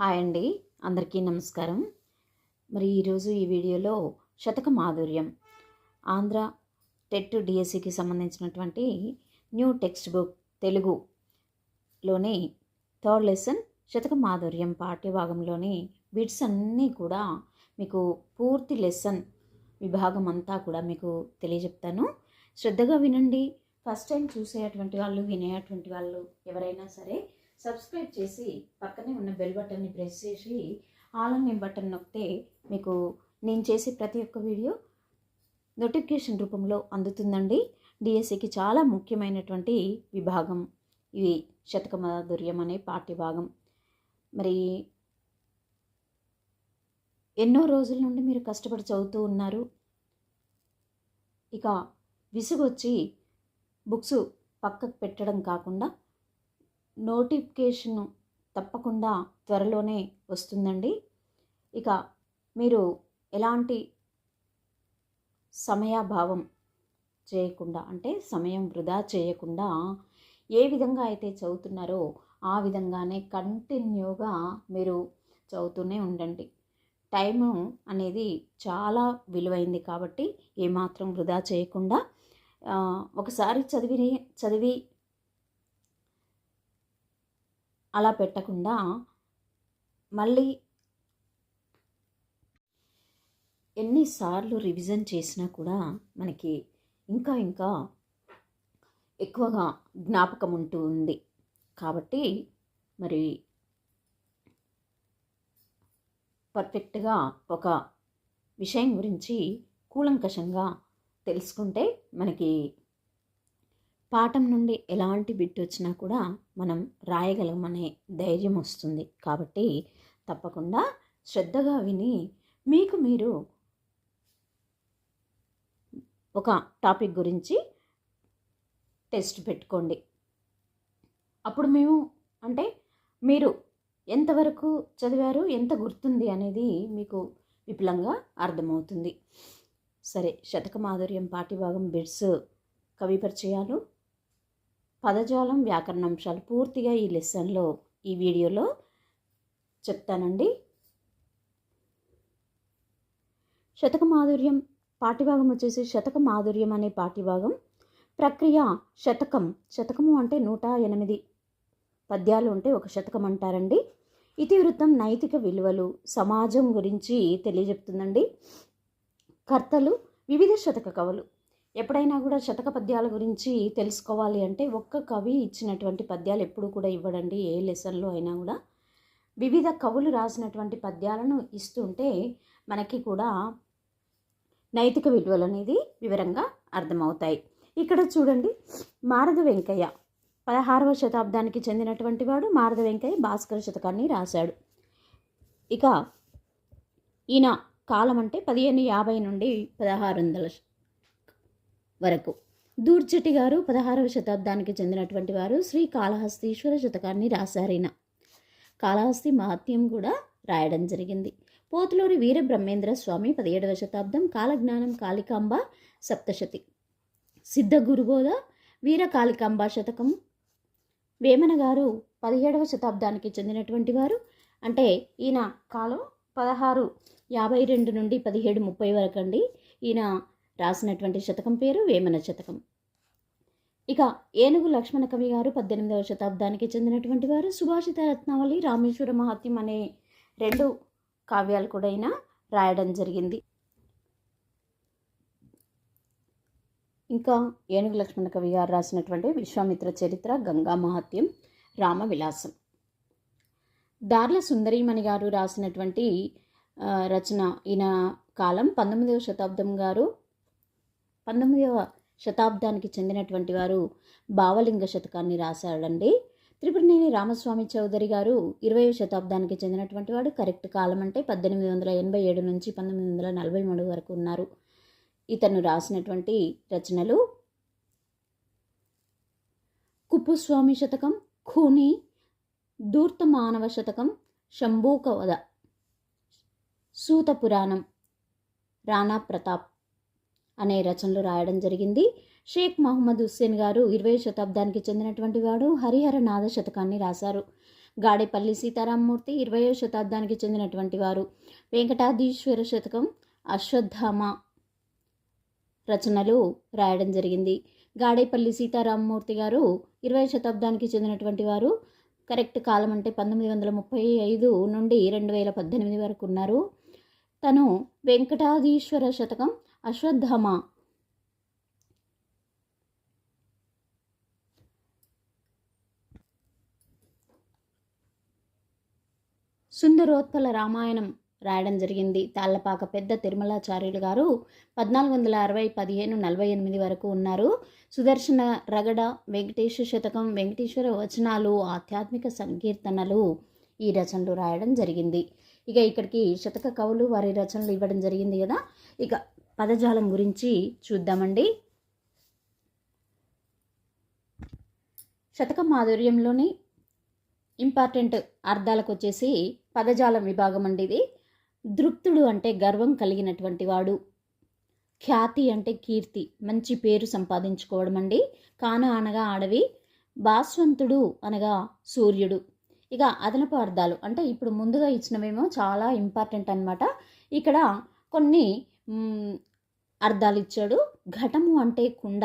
Hi అండి అందరికీ నమస్కారం. మరి ఈరోజు ఈ వీడియోలో శతక మాధుర్యం ఆంధ్ర టెట్ డిఎస్సికి సంబంధించినటువంటి న్యూ టెక్స్ట్ బుక్ తెలుగులోని థర్డ్ లెసన్ శతక మాధుర్యం పాఠ్యభాగంలోని బిట్స్ అన్నీ కూడా మీకు పూర్తి లెసన్ విభాగం అంతా కూడా మీకు తెలియజెప్తాను. శ్రద్ధగా వినండి. ఫస్ట్ టైం చూసేటువంటి వాళ్ళు వినేటువంటి వాళ్ళు ఎవరైనా సరే సబ్స్క్రైబ్ చేసి పక్కనే ఉన్న బెల్ బటన్ని ప్రెస్ చేసి ఆల్ అనే బటన్ నొక్కితే మీకు నేను చేసే ప్రతి ఒక్క వీడియో నోటిఫికేషన్ రూపంలో అందుతుందండి. డిఎస్సికి చాలా ముఖ్యమైనటువంటి విభాగం. ఇవి శతకమధుర్యం అనే పాఠ్యభాగం మరి ఎన్నో రోజుల నుండి మీరు కష్టపడి చదువుతూ ఉన్నారు. ఇక విసుగొచ్చి బుక్స్ పక్కకు పెట్టడం కాకుండా నోటిఫికేషన్ తప్పకుండా త్వరలోనే వస్తుందండి. ఇక మీరు ఎలాంటి సమయాభావం చేయకుండా అంటే సమయం వృధా చేయకుండా ఏ విధంగా అయితే చదువుతున్నారో ఆ విధంగానే కంటిన్యూగా మీరు చదువుతూనే ఉండండి. టైము అనేది చాలా విలువైంది కాబట్టి ఏమాత్రం వృధా చేయకుండా ఒకసారి చదివి చదివి అలా పెట్టకుండా మళ్ళీ ఎన్నిసార్లు రివిజన్ చేసినా కూడా మనకి ఇంకా ఇంకా ఎక్కువగా జ్ఞాపకం ఉంటూ ఉంది. కాబట్టి మరి పర్ఫెక్ట్గా ఒక విషయం గురించి కూలంకషంగా తెలుసుకుంటే మనకి పాఠం నుండి ఎలాంటి బిట్ వచ్చినా కూడా మనం రాయగలమనే ధైర్యం వస్తుంది. కాబట్టి తప్పకుండా శ్రద్ధగా విని మీకు మీరు ఒక టాపిక్ గురించి టెస్ట్ పెట్టుకోండి. అప్పుడు మేము అంటే మీరు ఎంతవరకు చదివారు ఎంత గుర్తుంది అనేది మీకు విపులంగా అర్థమవుతుంది. సరే శతక మాధుర్యం పాఠ్యభాగం బిడ్స్ కవి పరిచయాలు. పదజాలం వ్యాకరణాంశాలు పూర్తిగా ఈ లెసన్లో ఈ వీడియోలో చెప్తానండి. శతక మాధుర్యం పాఠ్యభాగం వచ్చేసి శతక మాధుర్యం అనే పాఠ్యభాగం. ప్రక్రియ శతకం. శతకము అంటే నూట ఎనిమిది పద్యాలు ఉంటే ఒక శతకం అంటారండి. ఇతివృత్తం నైతిక విలువలు సమాజం గురించి తెలియజెప్తుందండి. కర్తలు వివిధ శతక కవులు. ఎప్పుడైనా కూడా శతక పద్యాల గురించి తెలుసుకోవాలి అంటే ఒక్క కవి ఇచ్చినటువంటి పద్యాలు ఎప్పుడు కూడా ఇవ్వడండి ఏ లెసన్లో అయినా కూడా. వివిధ కవులు రాసినటువంటి పద్యాలను ఇస్తుంటే మనకి కూడా నైతిక విలువలు అనేది వివరంగా అర్థమవుతాయి. ఇక్కడ చూడండి మారద వెంకయ్య పదహారవ శతాబ్దానికి చెందినటువంటి వాడు మారద వెంకయ్య భాస్కర శతకాన్ని రాశాడు. ఇక ఈయన కాలం అంటే పదిహేను యాభై నుండి పదహారు వందల వరకు. దూర్జెట్టి గారు పదహారవ శతాబ్దానికి చెందినటువంటి వారు శ్రీ కాళహస్తీశ్వర శతకాన్ని రాశారైన కాళహస్తి మహత్యం కూడా రాయడం జరిగింది. పోతులూరి వీర బ్రహ్మేంద్ర స్వామి పదిహేడవ శతాబ్దం కాలజ్ఞానం కాళికాంబ సప్తశతి. సిద్ధ గురుబోధ వీర కాళికాంబ శతకం. వేమన గారు పదిహేడవ శతాబ్దానికి చెందినటువంటి వారు. అంటే ఈయన కాలం పదహారు యాభై రెండు నుండి పదిహేడు ముప్పై వరకు అండి ఈయన రాసినటువంటి శతకం పేరు వేమన శతకం. ఇక ఏనుగు లక్ష్మణ కవి గారు పద్దెనిమిదవ శతాబ్దానికి చెందినటువంటి వారు సుభాషిత రత్నావళి రామేశ్వర మహాత్యం అనే రెండు కావ్యాలు కూడా రాయడం జరిగింది. ఇంకా ఏనుగు లక్ష్మణ కవి గారు రాసినటువంటి విశ్వామిత్ర చరిత్ర గంగా మహాత్యం రామ విలాసం. దార్ల సుందరీమణి గారు రాసినటువంటి రచన ఈయన కాలం పంతొమ్మిదవ శతాబ్దం గారు పంతొమ్మిదవ శతాబ్దానికి చెందినటువంటి వారు భావలింగ శతకాన్ని రాశాడండి త్రిపురనేని రామస్వామి చౌదరి గారు ఇరవయో శతాబ్దానికి చెందినటువంటి వాడు. కరెక్ట్ కాలం అంటే పద్దెనిమిది వందల ఎనభై ఏడు నుంచి పంతొమ్మిది వందల నలభై మూడు వరకు ఉన్నారు. ఇతను రాసినటువంటి రచనలు కుప్పుస్వామి శతకం ఖూని దూర్త మానవ శతకం శంభూకవద సూత పురాణం రాణా ప్రతాప్ అనే రచనలు రాయడం జరిగింది. షేక్ మహమ్మద్ హుస్సేన్ గారు ఇరవై శతాబ్దానికి చెందినటువంటి వాడు హరిహర నాద శతకాన్ని రాశారు. గాడేపల్లి సీతారామమూర్తి ఇరవయో శతాబ్దానికి చెందినటువంటి వారు. వెంకటాధీశ్వర శతకం అశ్వత్థామ రచనలు రాయడం జరిగింది. గాడేపల్లి సీతారామమూర్తి గారు ఇరవై శతాబ్దానికి చెందినటువంటి వారు. కరెక్ట్ కాలం అంటే పంతొమ్మిది వందల ముప్పై ఐదు నుండి రెండు వేల పద్దెనిమిది వరకు ఉన్నారు. తను వెంకటాధీశ్వర శతకం అశ్వత్థామ. సుందరోత్పల రామాయణం రాయడం జరిగింది. తాళ్ళపాక పెద్ద తిరుమలాచార్యులు గారు పద్నాలుగు వందల అరవై పదిహేను నలభై ఎనిమిది వరకు ఉన్నారు. సుదర్శన రగడ వెంకటేశ్వర శతకం వెంకటేశ్వర వచనాలు ఆధ్యాత్మిక సంకీర్తనలు ఈ రచనలు రాయడం జరిగింది. ఇక ఇక్కడికి శతక కవులు వారి రచనలు ఇవ్వడం జరిగింది కదా. ఇక పదజాలం గురించి చూద్దామండి. శతక మాధుర్యంలోని ఇంపార్టెంట్ అర్థాలకు వచ్చేసి పదజాలం విభాగం అండి ఇది. దృప్తుడు అంటే గర్వం కలిగినటువంటి వాడు. ఖ్యాతి అంటే కీర్తి మంచి పేరు సంపాదించుకోవడం అండి కాన అనగా అడవి భాస్వంతుడు అనగా సూర్యుడు. ఇక అదనపు అర్థాలు అంటే ఇప్పుడు ముందుగా ఇచ్చినవేమో చాలా ఇంపార్టెంట్ అనమాట ఇక్కడ కొన్ని అర్థాలు ఇచ్చాడు ఘటము అంటే కుండ.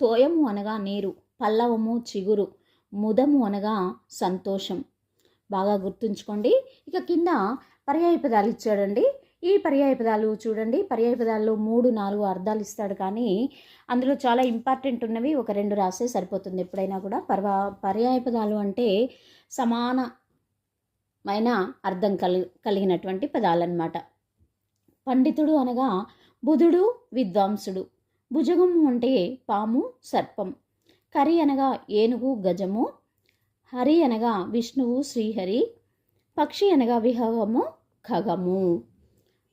తోయము అనగా నీరు. పల్లవము చిగురు. ముదము అనగా సంతోషం. బాగా గుర్తుంచుకోండి. ఇక కింద పర్యాయ పదాలు ఇచ్చాడండి. ఈ పర్యాయ పదాలు చూడండి. పర్యాయ పదాల్లో మూడు నాలుగు అర్థాలు ఇస్తాడు కానీ అందులో చాలా ఇంపార్టెంట్ ఉన్నవి ఒక రెండు రాస్తే సరిపోతుంది. ఎప్పుడైనా కూడా పర్వా పర్యాయ పదాలు అంటే సమానమైన అర్థం కలి కలిగినటువంటి పదాలన్నమాట. పండితుడు అనగా బుధుడు విద్వాంసుడు. భుజగము అంటే పాము సర్పం. కరి అనగా ఏనుగు గజము. హరి అనగా విష్ణువు శ్రీహరి. పక్షి అనగా విహగము ఖగము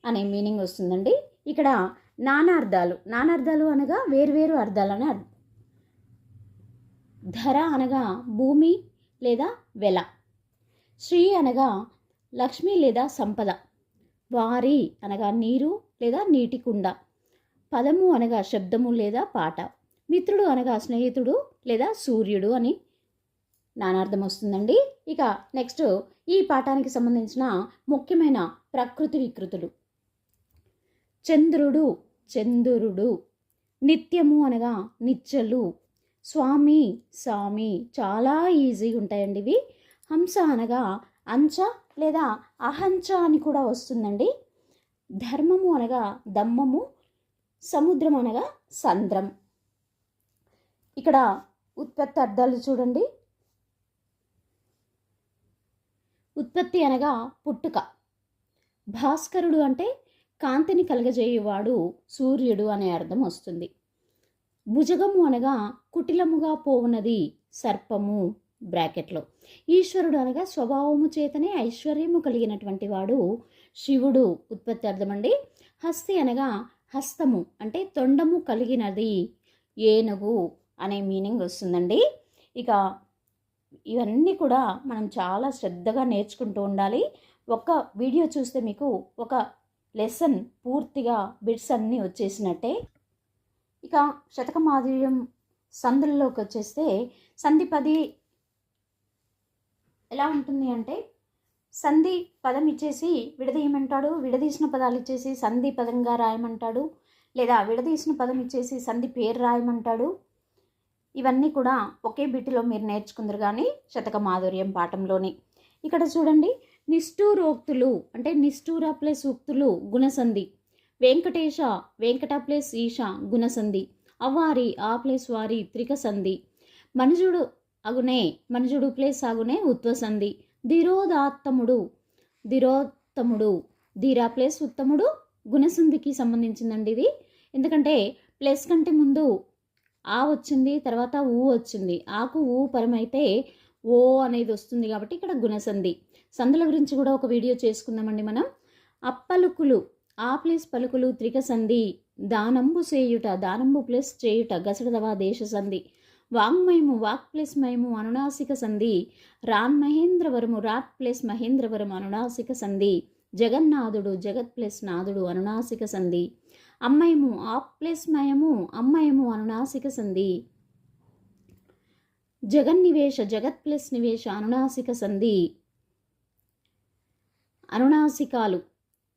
అనే మీనింగ్ వస్తుందండి. ఇక్కడ నానార్థాలు నానార్థాలు అనగా వేర్వేరు అర్థాలని అర్థం. ధర అనగా భూమి లేదా వెల. శ్రీ అనగా లక్ష్మి లేదా సంపద. వారి అనగా నీరు లేదా నీటి కుండ. పదము అనగా శబ్దము లేదా పాట. మిత్రుడు అనగా స్నేహితుడు లేదా సూర్యుడు అని నానార్థం వస్తుందండి. ఇక నెక్స్ట్ ఈ పాఠానికి సంబంధించిన ముఖ్యమైన ప్రకృతి వికృతులు. చంద్రుడు చంద్రుడు. నిత్యము అనగా నిత్యలు స్వామి స్వామి చాలా ఈజీగా ఉంటాయండి ఇవి. హంస అనగా అంచ లేదా అహంచ అని కూడా వస్తుందండి. ధర్మము అనగా దమ్మము సముద్రం అనగా సంద్రం. ఇక్కడ ఉత్పత్తి అర్థాలు చూడండి. ఉత్పత్తి అనగా పుట్టుక. భాస్కరుడు అంటే కాంతిని కలగజేయువాడు సూర్యుడు అనే అర్థం వస్తుంది. భుజగము అనగా కుటిలముగా పోవునది సర్పము బ్రాకెట్లో. ఈశ్వరుడు అనగా స్వభావము చేతనే ఐశ్వర్యము కలిగినటువంటి వాడు శివుడు ఉత్పత్తి అర్థమండి. హస్తి అనగా హస్తము అంటే తొండము కలిగినది. ఏనుగు అనే మీనింగ్ వస్తుందండి. ఇక ఇవన్నీ కూడా మనం చాలా శ్రద్ధగా నేర్చుకుంటూ ఉండాలి. ఒక వీడియో చూస్తే మీకు ఒక లెసన్ పూర్తిగా బిట్స్ అన్నీ వచ్చేసినట్టే. ఇక శతకమాధుర్యం సందుల్లోకి వచ్చేస్తే సంధిపది ఎలా ఉంటుంది అంటే సంధి పదం ఇచ్చేసి విడదీయమంటాడు. విడదీసిన పదాలు ఇచ్చేసి సంధి పదంగా రాయమంటాడు. లేదా విడదీసిన పదం ఇచ్చేసి సంధి పేరు రాయమంటాడు. ఇవన్నీ కూడా ఒకే బిట్టులో మీరు నేర్చుకుందరు కానీ శతక మాధుర్యం పాఠంలోని. ఇక్కడ చూడండి. నిష్ఠూరోక్తులు అంటే నిష్ఠూర ప్లస్ ఉక్తులు గుణసంధి. వెంకటేశ వెంకట ప్లస్ ఈశ గుణసంధి. అవ్వారి ఆ ప్లస్ వారి త్రిక సంధి మనుజుడు అగునే మనుజుడు ప్లస్ అగునే ఉత్వసంధి. ధిరోదాత్తముడు ధిరోత్తముడు ధీరా ప్లస్ ఉత్తముడు గుణసంధికి సంబంధించిందండి ఇది. ఎందుకంటే ప్లస్ కంటే ముందు ఆ వచ్చింది తర్వాత ఊ వచ్చింది. ఆకు ఊ పరమైతే ఓ అనేది వస్తుంది కాబట్టి ఇక్కడ గుణసంధి సంధుల గురించి కూడా ఒక వీడియో చేసుకుందామండి మనం. అప్పలుకులు ఆ ప్లస్ పలుకులు త్రిక సంధి దానంబు చేయుట దానంబు ప్లస్ చేయుట గసడదవా దేశ సంధి వాంగ్మయము వాక్ ప్లస్ మయము అనునాసిక సంధి. రాన్ మహేంద్రవరము రాట్ ప్లస్ మహేంద్రవరం అనునాసిక సంధి. జగన్నాథుడు జగత్ ప్లస్ నాథుడు అనునాసిక సంధి. అమ్మయము ఆప్ ప్లస్ మయము అమ్మయము అనునాసిక సంధి. జగన్నివేశ జగత్ ప్లస్ నివేశ అనునాసిక సంధి. అనునాసికాలు.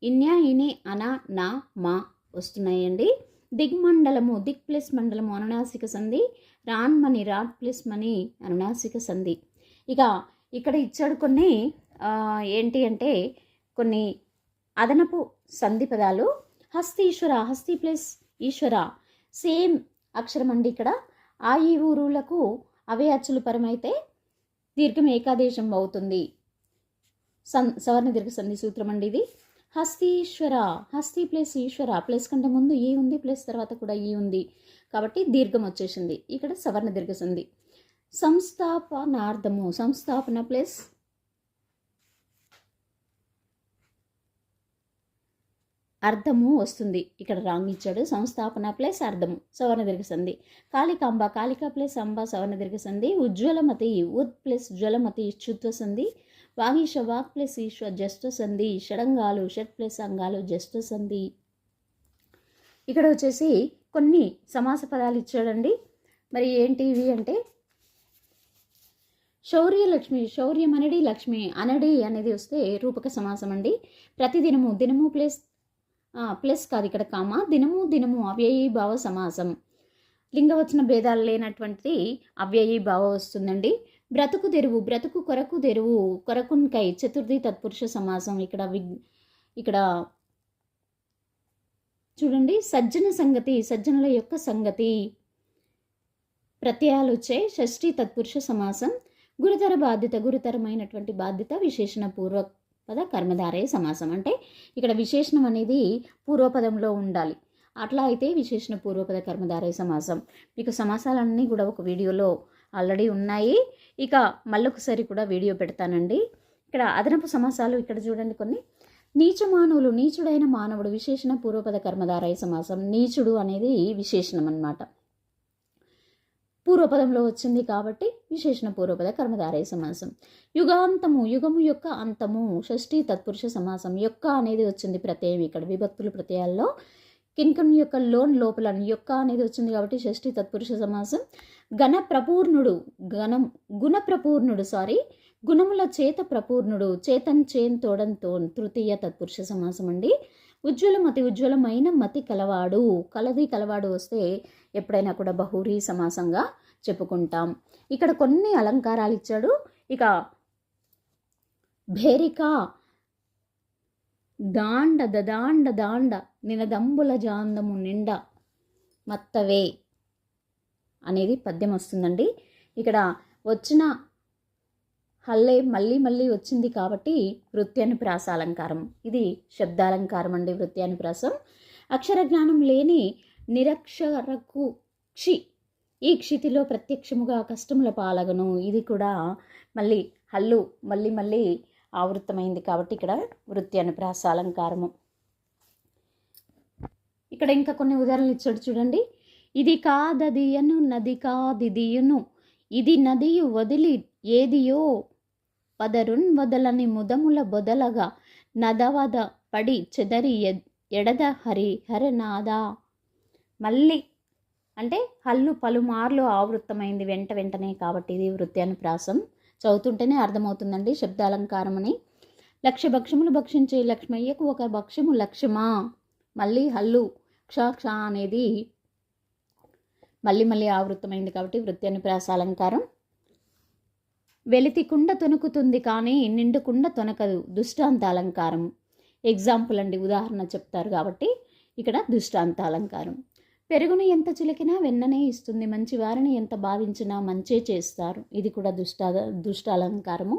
ఇన్యా ఇనే అన నా మా వస్తున్నాయండి. దిగ్మండలము దిక్ ప్లస్ మండలము అనునాసిక సంధి. రాన్ మని రాట్ ప్లస్ మని అనునాసిక సంధి. ఇక ఇక్కడ ఇచ్చాడు కొన్ని ఏంటి అంటే కొన్ని అదనపు సంధి పదాలు. హస్తీశ్వర హస్తి ప్లస్ ఈశ్వర. సేమ్ అక్షరం అండి ఇక్కడ. ఆ ఈ ఊరులకు అవే అచ్చులు పరమైతే దీర్ఘం ఏకాదేశం అవుతుంది. సన్ సవర్ణ దీర్ఘ సంధి సూత్రం అండి ఇది. హస్తీశ్వర హస్తి ప్లస్ ఈశ్వర ప్లస్ కంటే ముందు ఈ ఉంది ప్లస్ తర్వాత కూడా ఈ ఉంది. కాబట్టి దీర్ఘం వచ్చేసింది. ఇక్కడ సవర్ణ దీర్ఘ సంధి సంస్థాపనార్థము సంస్థాపన ప్లస్ అర్థము వస్తుంది. ఇక్కడ రాంగ్ ఇచ్చాడు. సంస్థాపన ప్లస్ అర్థము సవర్ణ దీర్ఘ సంధి కాళికాంబ కాళిక ప్లస్ అంబ సవర్ణ దీర్ఘ సంధి ఉజ్వలమతి ఉద్ ప్లస్ జ్వలమతి ఇచ్చుత్వ సంధి వాగీష వాక్ ప్లస్ ఈశ్వర్ జస్ట సంధి షడంగాలు షట్ ప్లస్ అంగాలు జస్టు సంధి. ఇక్కడ వచ్చేసి కొన్ని సమాస పదాలు ఇచ్చాడండి. మరి ఏంటి ఇవి అంటే శౌర్యలక్ష్మి శౌర్యం అనడి లక్ష్మి అనడి అనేది వస్తే రూపక సమాసం అండి. ప్రతిదినము దినము ప్లస్ ప్లస్ కాదు ఇక్కడ కామ దినము దినము అవ్యయీభావ సమాసం. లింగవచన భేదాలు లేనటువంటి అవ్యయీభావ వస్తుందండి. బ్రతుకు తెరువు బ్రతుకు కొరకు తెరువు కొరకున్కై చతుర్థి తత్పురుష సమాసం ఇక్కడ విగ్ ఇక్కడ చూడండి. సజ్జన సంగతి సజ్జనుల యొక్క సంగతి. ప్రత్యయాలు వచ్చే షష్ఠి తత్పురుష సమాసం. గురుతర బాధ్యత గురుతరమైనటువంటి బాధ్యత విశేషణ పూర్వపద కర్మధారయ సమాసం. అంటే ఇక్కడ విశేషణం అనేది పూర్వపదంలో ఉండాలి. అట్లా అయితే విశేషణ పూర్వపద కర్మధారయ సమాసం. మీకు సమాసాలన్నీ కూడా ఒక వీడియోలో ఆల్రెడీ ఉన్నాయి. ఇక మళ్ళొకసారి కూడా వీడియో పెడతానండి. ఇక్కడ అదనపు సమాసాలు ఇక్కడ చూడండి కొన్ని. నీచ మానవులు నీచుడైన మానవుడు విశేషణ పూర్వపద కర్మధారయ సమాసం. నీచుడు అనేది విశేషణం అన్నమాట. పూర్వపదంలో వచ్చింది కాబట్టి విశేషణ పూర్వపద కర్మధారయ సమాసం. యుగాంతము యుగము యొక్క అంతము షష్ఠీ తత్పురుష సమాసం యొక్క అనేది వచ్చింది ప్రత్యయం ఇక్కడ. విభక్తులు ప్రత్యయాల్లో కింకం యొక్క లోన్ లోపల యొక్క అనేది వచ్చింది కాబట్టి షష్ఠి తత్పురుష సమాసం. ఘన ప్రపూర్ణుడు గణం గుణప్రపూర్ణుడు సారీ గుణముల చేత ప్రపూర్ణుడు చేతన్ చేన్ తోడంతో తృతీయ తత్పురుష సమాసం అండి. ఉజ్వలమతి ఉజ్వలమైన మతి కలవాడు కలది కలవాడు వస్తే ఎప్పుడైనా కూడా బహురీ సమాసంగా చెప్పుకుంటాం. ఇక్కడ కొన్ని అలంకారాలు ఇచ్చాడు. ఇక భేరిక దాండ దదాండ దాండ నినదంబుల జాందము నిండ మత్తవే అనేది పద్యం వస్తుందండి. ఇక్కడ వచ్చిన హల్లే మళ్ళీ మళ్ళీ వచ్చింది కాబట్టి వృత్యానుప్రాస అలంకారం ఇది శబ్దాలంకారం అండి వృత్యానుప్రాసం అక్షర జ్ఞానం లేని నిరక్షరకు క్షి ఈ క్షితిలో ప్రత్యక్షముగా కష్టముల పాలగను. ఇది కూడా మళ్ళీ హల్లు మళ్ళీ మళ్ళీ ఆవృత్తమైంది కాబట్టి ఇక్కడ వృత్యానుప్రాస అలంకారము. ఇక్కడ ఇంకా కొన్ని ఉదాహరణలు ఇచ్చాడు చూడండి. ఇది కాదదియను నది కాదిదియును. ఇది నదియు వదిలి ఏదియో పదరున్ వదలని ముదముల బొదలగా నదవద పడి చెదరి ఎ- ఎడద హరి హరనాదా మళ్ళీ అంటే హల్లు పలుమార్లు ఆవృత్తమైంది వెంట వెంటనే కాబట్టి ఇది వృత్యానుప్రాసం చదువుతుంటేనే అర్థమవుతుందండి శబ్దాలంకారం అని లక్ష భక్ష్యములు భక్షించే లక్ష్మయ్యకు ఒక భక్ష్యము లక్ష్యమా? మళ్ళీ హల్లు క్ష క్ష అనేది మళ్ళీ మళ్ళీ ఆవృత్తమైంది కాబట్టి వృత్యానుప్రాస అలంకారం వెలితి కుండ తొనుకుతుంది కానీ నిండుకుండ తొనకదు దుష్టాంత అలంకారం ఎగ్జాంపుల్ అండి ఉదాహరణ చెప్తారు కాబట్టి ఇక్కడ దుష్టాంత అలంకారం పెరుగును ఎంత చిలికినా వెన్ననే ఇస్తుంది. మంచి వారిని ఎంత భావించినా మంచే చేస్తారు. ఇది కూడా దుష్ట దుష్ట అలంకారము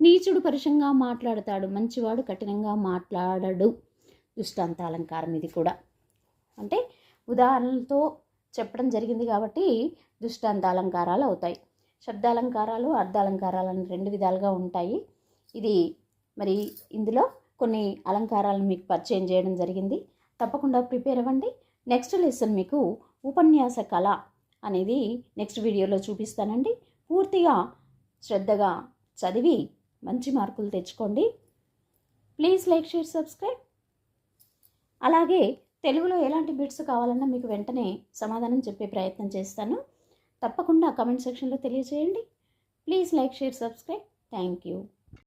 నీచుడు పరుషంగా మాట్లాడతాడు. మంచివాడు కఠినంగా మాట్లాడడు. దుష్టాంత అలంకారం ఇది కూడా. అంటే ఉదాహరణలతో చెప్పడం జరిగింది కాబట్టి దుష్టాంత అలంకారాలు అవుతాయి. శబ్దాలంకారాలు అర్ధాలంకారాలు అని రెండు విధాలుగా ఉంటాయి. ఇది మరి ఇందులో కొన్ని అలంకారాలను మీకు పరిచయం చేయడం జరిగింది. తప్పకుండా ప్రిపేర్ అవ్వండి. నెక్స్ట్ లెసన్ మీకు ఉపన్యాస కళ అనేది నెక్స్ట్ వీడియోలో చూపిస్తానండి. పూర్తిగా శ్రద్ధగా చదివి మంచి మార్కులు తెచ్చుకోండి. Please like share subscribe. అలాగే తెలుగులో ఎలాంటి బిట్స్ కావాలన్నా మీకు వెంటనే సమాధానం చెప్పే ప్రయత్నం చేస్తాను. తప్పకుండా కమెంట్ సెక్షన్లో తెలియజేయండి. Please like share subscribe. Thank you.